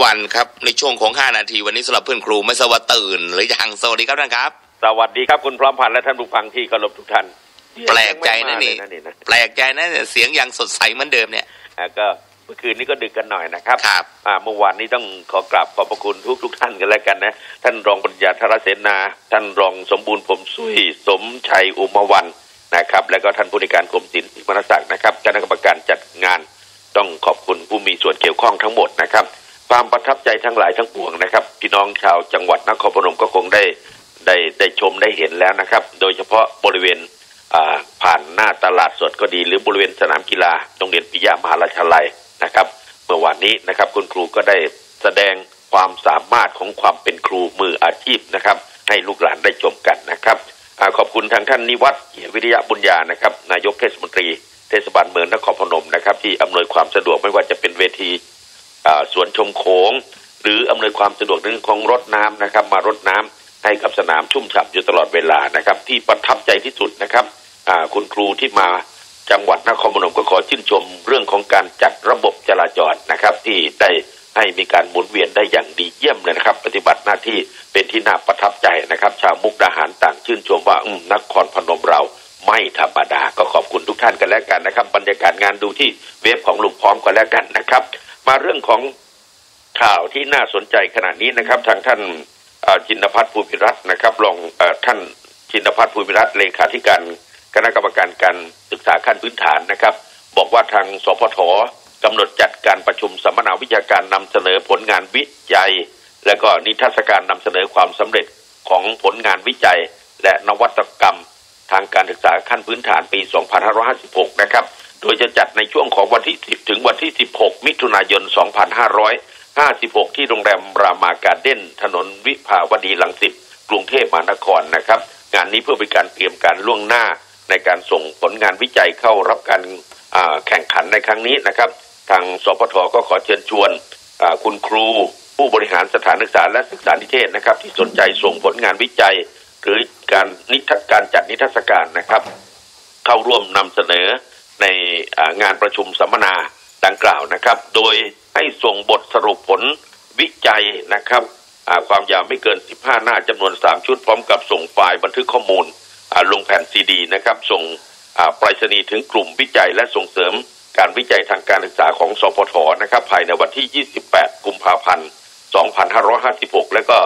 วันครับในช่วงของ 5 นาทีวันนี้สำหรับเพื่อนครูไม่ทราบว่าตื่น หรือยังสวัสดีครับท่านครับ สวัสดีครับคุณพร้อมพันธ์และท่านผู้ฟังที่เคารพทุกท่าน แปลกใจนะนี่เสียงยังไม่มาเลยนี่นะแปลกใจนะเนี่ยเสียงยังสดใสเหมือนเดิมเนี่ยอ่าก็เมื่อคืนนี้ก็ดึกกันหน่อยนะครับครับอ่าเมื่อวานนี้ต้องขอกราบขอบพระคุณทุกทุกๆท่านกันแล้วกันนะ ท่านรองปริญญาธรเสนา ท่านรองสมบูรณ์ผมสุยสมชัยอุมวันนะครับ แล้วก็ท่านผู้ในวยการกรมศิลป์มรศักดิ์นะครับคณะกรรมการจัดงาน ต้องขอบคุณผู้มีส่วนเกี่ยวข้องทั้งหมดนะครับ ความประทับใจทั้งหลายทั้งปวงนะครับ พี่น้องชาวจังหวัดนครพนมก็คงได้ได้ได้ชมได้เห็นแล้วนะครับ โดยเฉพาะบริเวณผ่านหน้าตลาดสดก็ดี หรือบริเวณสนามกีฬาโรงเรียนปิยะมหาราชลัยนะครับเมื่อวานนี้นะครับคุณครูก็ได้แสดงความสามารถของความเป็นครูมืออาชีพนะครับ ให้ลูกหลานได้ชมกันนะครับอขอบคุณทางท่านนิวัฒน์เกียรติวิทยาบุญญานะครับ นายกเทศมนตรีเทศบาลเมืองนครพนมนะครับ ที่อำนวยความสะดวกไม่ว่าจะเป็นเวที สวนชมโขง หรืออำนวยความสะดวกเรื่องของรถน้ำนะครับ มารดน้ำให้กับสนามชุ่มฉ่ำอยู่ตลอดเวลานะครับ ที่ประทับใจที่สุดนะครับคุณครูที่มาจังหวัดนครพนมก็ขอชื่นชมเรื่องของการจัดระบบจราจรนะครับ ที่ได้ให้มีการหมุนเวียนได้อย่างดีเยี่ยมเลยนะครับ ปฏิบัติหน้าที่เป็นที่น่าประทับใจนะครับ ชาวมุกดาหารต่างชื่นชมว่าอืมนครพนมเราไม่ธรรมดาก็ขอบคุณทุกท่านกันแล้วกันนะครับ บรรยากาศงานดูที่เว็บของลุงพร้อมกันแล้วกันนะครับ มาเรื่องของข่าวที่น่าสนใจขณะนี้นะครับ ทางท่านจินพัฒน์ภูมิรัตน์นะครับรองอท่านจินพัฒน์ภูมิรัตน์เลขาธิการคณะกรรมการการศึกษาขั้นพื้นฐานนะครับ บอกว่าทางสพทกำหนดจัดการประชุมสัมมนาวิชาการนำเสนอผลงานวิจัย และก็นิทรรศการนำเสนอความสำเร็จของผลงานวิจัย และนวัตกรรม ทางการศึกษาขั้นพื้นฐานปี 2556 นะครับ โดยจะจัดในช่วงของวันที่ ถึงวันที่ 16 มิถุนายน 2556 ที่โรงแรมรามาการ์เด้น ถนนวิภาวดีหลังสิตกรุงเทพมหานครนะครับ งานนี้เพื่อเป็นการเตรียมการล่วงหน้าในการส่งผลงานวิจัยเข้ารับการแข่งขันในครั้งนี้นะครับ ทางสพทก็ขอเชิญชวนคุณครู ผู้บริหารสถานศึกษาและศึกษานิเทศนะครับ ที่สนใจส่งผลงานวิจัย หรือการนิทรรศการจัดนิทรรศการนะครับ เข้าร่วมนำเสนอในงานประชุมสัมมนา ดังกล่าวนะครับ โดยให้ส่งบทสรุปผลวิจัยนะครับความยาวไม่เกิน 15 หน้าจำนวน 3 ชุดพร้อมกับส่งไฟล์บันทึกข้อมูลลงแผ่นซีดีนะครับ ส่งอ่าไปรษณีย์ถึงกลุ่มวิจัยและส่งเสริมการวิจัยทางการศึกษาของสพทนะครับ ภายในวันที่ 28 กุมภาพันธ์ 2556 แล้วก็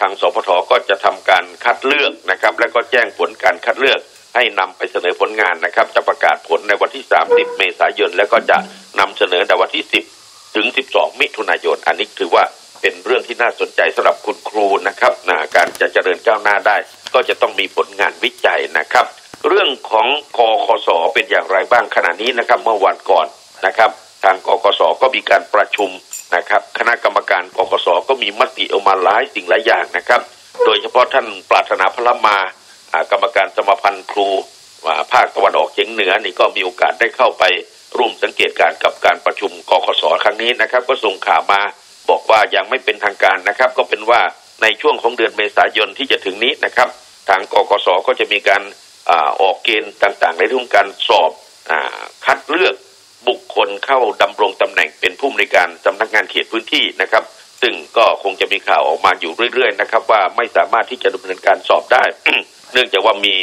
ทางสพทก็จะทำการคัดเลือกนะครับ แล้วก็แจ้งผลการคัดเลือก ให้นำไปเสนอผลงานนะครับ จะประกาศผลในวันที่ 30 เมษายน แล้วก็จะนำเสนอในวันที่ 10 ถึง 12 มิถุนายน อันนี้ถือว่าเป็นเรื่องที่น่าสนใจสำหรับคุณครูนะครับนะการจะเจริญก้าวหน้าได้ ก็จะต้องมีผลงานวิจัยนะครับ เรื่องของกคสเป็นอย่างไรบ้างขณะนี้นะครับ เมื่อวันก่อนนะครับ ทางกกสก็มีการประชุมนะครับ คณะกรรมการกกสก็มีมติออกมาหลายสิ่งหลายอย่างนะครับ โดยเฉพาะท่านปรารถนาพลมาอ่า กรรมการสมาพันธ์ครูาภาคตะวันออกเฉียงเหนือนี่ก็มีโอกาสได้เข้าไปร่วมสังเกตการณ์กับการประชุมกคสครั้งนี้นะครับ ก็ส่งข่าวมาบอกว่ายังไม่เป็นทางการนะครับ ก็เป็นว่าในช่วงของเดือนเมษายนที่จะถึงนี้นะครับ ทางกกสก็จะมีการอออกเกณฑ์ต่างๆ ในเรื่องการสอบอคัดเลือกบุคคลเข้าดำรงตำแหน่งเป็นผู้อำนวยการสำนักงานเขตพื้นที่นะครับ ซึ่งก็คงจะมีข่าวออกมาอยู่เรื่อย ๆ นะครับ ว่าไม่สามารถที่จะดำเนินการสอบได้ เนื่องจากว่ามี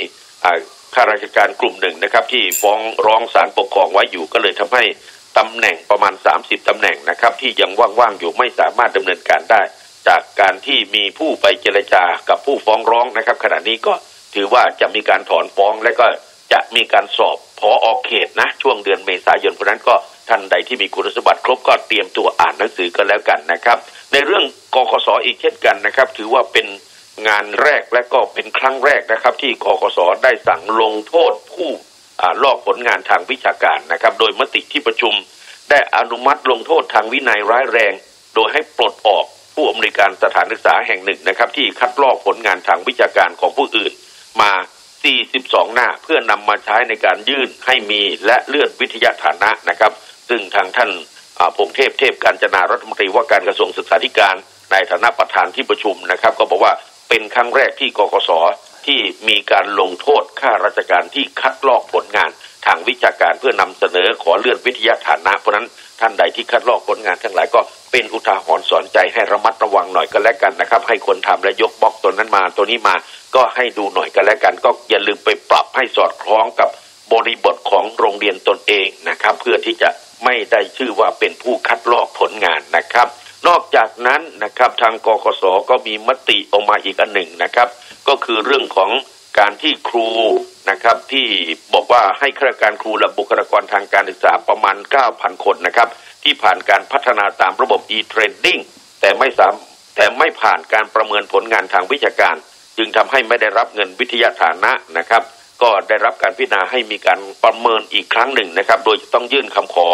อ่าข้าราชการกลุ่มหนึ่งนะครับ ที่ฟ้องร้องศาลปกครองไว้อยู่ก็เลยทำให้ตำแหน่งประมาณ 30ตำแหน่งนะครับ ที่ยังว่างๆอยู่ไม่สามารถดำเนินการได้ จากการที่มีผู้ไปเจรจากับผู้ฟ้องร้องนะครับ ขณะนี้ก็ถือว่าจะมีการถอนฟ้องและก็จะมีการสอบพอออกเขตนะ ช่วงเดือนเมษายนเพราะนั้นก็ท่านใดที่มีคุณสมบัติครบก็เตรียมตัวอ่านหนังสือกันแล้วกันนะครับ ในเรื่องกกสอีกเช่นกันนะครับ ถือว่าเป็น งานแรกและก็เป็นครั้งแรกนะครับ ที่กกสได้สั่งลงโทษผู้อ่าลอกผลงานทางวิชาการนะครับ โดยมติที่ประชุมได้อนุมัติลงโทษทางวินัยร้ายแรง โดยให้ปลดออกผู้อำนวยการสถานศึกษาแห่งหนึ่งนะครับ ที่คัดลอกผลงานทางวิชาการของผู้อื่น มา 42 หน้าเพื่อนำมาใช้ในการยื่นให้มีและเลื่อนวิทยาฐานะนะครับ ซึ่งทางท่านพงเทพเทพการจนารัฐมนตรีว่าการกระทรวงศึกษาธิการในฐานะประธานที่ประชุมนะครับ ก็บอกว่า เป็นครั้งแรกที่กกสที่มีการลงโทษข้าราชการที่คัดลอกผลงานทางวิชาการเพื่อนำเสนอขอเลื่อนวิทยาฐานะ เพราะนั้นท่านใดที่คัดลอกผลงานทั้งหลายก็เป็นอุทาหรณ์สอนใจให้ระมัดระวังหน่อยก็แล้วกันนะครับ ให้คนทำและยกบล็อกตัวนั้นมา ตัวนี้มาก็ให้ดูหน่อยก็แล้วกัน ก็อย่าลืมไปปรับให้สอดคล้องกับบริบทของโรงเรียนตนเองนะครับ เพื่อที่จะไม่ได้ชื่อว่าเป็นผู้คัดลอกผลงานนะครับ นอกจากนั้นนะครับทางกกสก็มีมติออกมาอีกอันหนึ่งนะครับ ก็คือเรื่องของการที่ครูนะครับที่บอกว่าให้ข้าราชการครูและบุคลากรทางการศึกษาประมาณ 9,000 คนนะครับ ที่ผ่านการพัฒนาตามระบบ e-training แต่ไม่สามแต่ไม่ผ่านการประเมินผลงานทางวิชาการ จึงทำให้ไม่ได้รับเงินวิทยาฐานะนะครับ ก็ได้รับการพิจารณาให้มีการประเมินอีกครั้งหนึ่งนะครับ โดยจะต้องยื่นคำขอ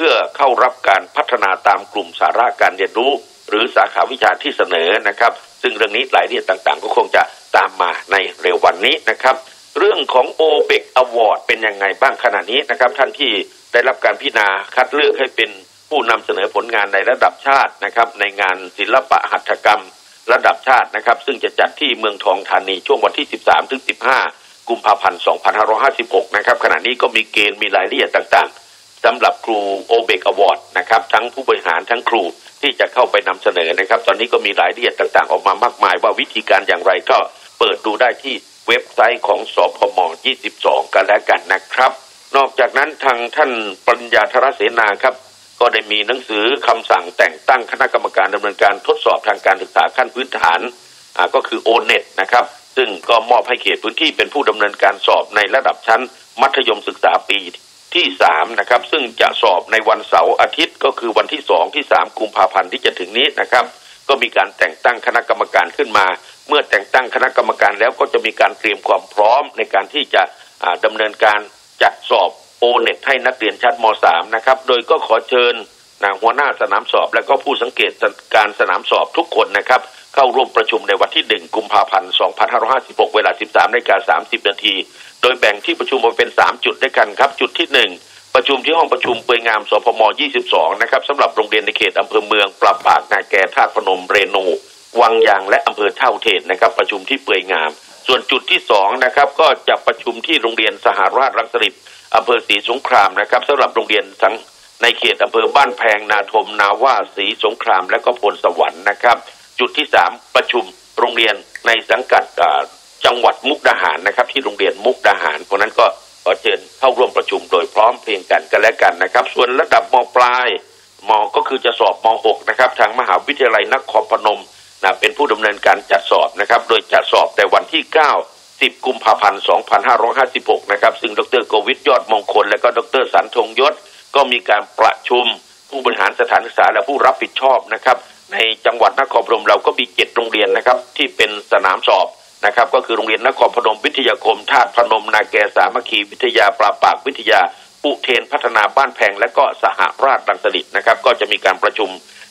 พื่อเข้ารับการพัฒนาตามกลุ่มสาระการเรียนรู้ หรือสาขาวิชาที่เสนอนะครับ ซึ่งเรื่องนี้รายละเอียดต่างๆ ก็คงจะตามมาในเร็ววันนี้นะครับ เรื่องของโอเบกอวอร์ดเป็นยังไงบ้างขณะนี้นะครับ ท่านที่ได้รับการพิจารณาคัดเลือกให้เป็นผู้นำเสนอผลงานในระดับชาตินะครับ ในงานศิลปะหัตถกรรม ระดับชาตินะครับ ซึ่งจะจัดที่เมืองทองธานีช่วงวันที่ 13ถึง15 กุมภาพันธ์ 2556 นะครับขณะนี้ก็มีเกณฑ์มีรายละเอียดต่างๆ สำหรับครูโอเบกอวอร์ดนะครับทั้งผู้บริหารทั้งครูที่จะเข้าไปนำเสนอนะครับ ตอนนี้ก็มีรายละเอียดต่างๆ ออกมามากมาย ว่าวิธีการอย่างไรก็เปิดดูได้ที่เว็บไซต์ของสพม 22 กันแล้วกันนะครับ นอกจากนั้นทางท่านปริญญาธรเสนาครับ ก็ได้มีหนังสือคำสั่งแต่งตั้งคณะกรรมการดำเนินการทดสอบทางการศึกษาขั้นพื้นฐานอ่าก็คือ o n e t นะครับ ซึ่งก็มอบให้เขตพื้นที่เป็นผู้ดำเนินการสอบในระดับชั้นมัธยมศึกษาปี ที่3นะครับซึ่งจะสอบในวันเสาร์อาทิตย์ก็คือวันที่2ที่3กุมภาพันธ์ที่จะถึงนี้นะครับ ก็มีการแต่งตั้งคณะกรรมการขึ้นมา เมื่อแต่งตั้งคณะกรรมการแล้วก็จะมีการเตรียมความพร้อมในการที่จะอ่าดำเนินการจัดสอบโอเน็ตให้นักเรียนชั้นม .3 นะครับโดยก็ขอเชิญนะหัวหน้าสนามสอบ และก็ผู้สังเกตการสนามสอบทุกคนนะครับ เข้าร่วมประชุมในวันที่ 1 กุมภาพันธ์ 2556 เวลา 13นาฬิกา30 นาที โดยแบ่งที่ประชุมออกเป็น 3 จุดด้วยกันครับ จุดที่ 1 ประชุมที่ห้องประชุมเปยงามสพม 22 นะครับสำหรับโรงเรียนในเขตอำเภอเมือง ปรับปากนาแกท่าตุพนมเรนูวังยางและอำเภอเท่าเทนนะครับ ประชุมที่เปื่อยงาม ส่วนจุดที่2นะครับก็จะประชุมที่โรงเรียนสหราชรังสฤษอำเภอศรีสงครามนะครับสำหรับโรงเรียนสังในเขตอำเภอบ้านแพงนาทมนาว่าศรีสงครามและก็พลสวรรค์นะครับ จุดที่สามประชุมโรงเรียนในสังกัดจังหวัดมุกดาหารนะครับ ที่โรงเรียนมุกดาหารเพราะนั้นก็ขอเชิญเข้าร่วมประชุมโดยพร้อมเพรียงกันกันและกันนะครับ ส่วนระดับมปลายมก็คือจะสอบม .6 นะครับทางมหาวิทยาลัยนครพนมนะเป็นผู้ดำเนินการจัดสอบนะครับ โดยจะสอบแต่วันที่ 9 10 กุมภาพันธ์ 2556 นะครับ ซึ่งดรโกวิทยอดมงคล และก็ดรสันธงยศ ก็มีการประชุมผู้บริหารสถานศึกษาและผู้รับผิดชอบนะครับ ในจังหวัดนครพนมเราก็มีเจ็ดโรงเรียนนะครับ ที่เป็นสนามสอบนะครับ ก็คือโรงเรียนนครพนมวิทยาคมธาตุพนม นาแกสามัคคีวิทยาปราปากวิทยาปุเทนพัฒนาบ้านแพงและก็สหราชรังสฤษนะครับ ก็จะมีการประชุม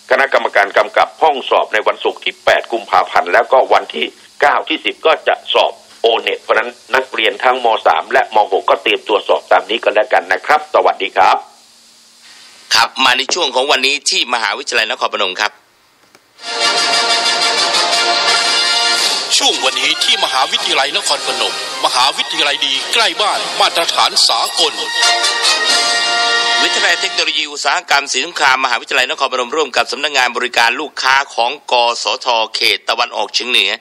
คณะกรรมการกำกับห้องสอบในวันศุกร์ที่ 8 กุมภาพันธ์แล้วก็วันที่ 9 ที่ 10 ก็จะสอบโอเน็ตเพราะฉะนั้นนักเรียนทั้งม .3 และม .6 ก็เตรียมตัวสอบตามนี้กันแล้วกันนะครับ สวัสดีครับ ครับมาในช่วงของวันนี้ที่มหาวิทยาลัยนครพนมครับ ช่วงวันนี้ที่มหาวิทยาลัยนครพนม มหาวิทยาลัยดีใกล้บ้านมาตรฐานสากล วิทยาลัยเทคโนโลยีอุตสาหกรรมศรีสงครามมหาวิทยาลัยนครพนมร่วมกับสำนักงานบริการลูกค้าของกสทเขตตะวันออกเฉียงเหนือ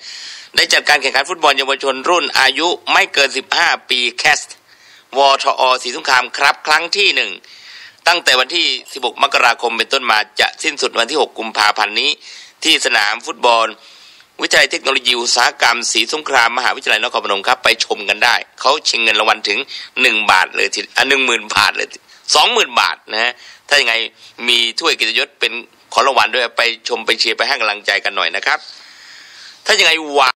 ได้จัดการแข่งขันฟุตบอลเยาวชนรุ่นอายุไม่เกิน 15 ปีแคสวทอศรีสงครามครับ ครั้งที่หนึ่งตั้งแต่วันที่ 16 มกราคมเป็นต้นมาจะสิ้นสุดวันที่ 6 กุมภาพันธ์นี้ ที่สนามฟุตบอล วิจัยเทคโนโลยีอุตสาหกรรมสีสงครามมหาวิทยาลัยนครพนมครับไปชมกันได้ เขาชิงเงินรางวัลถึง1บาทเลยทีอะหนึ่งหมื่นบาทเลยสองหมื่นบาทนะฮะถ้ายังไงมีถ้วยเกียรติยศเป็นของรางวัลด้วยไปชมไปเชียร์ไปให้กำลังใจกันหน่อยนะครับ ถ้ายังไงวา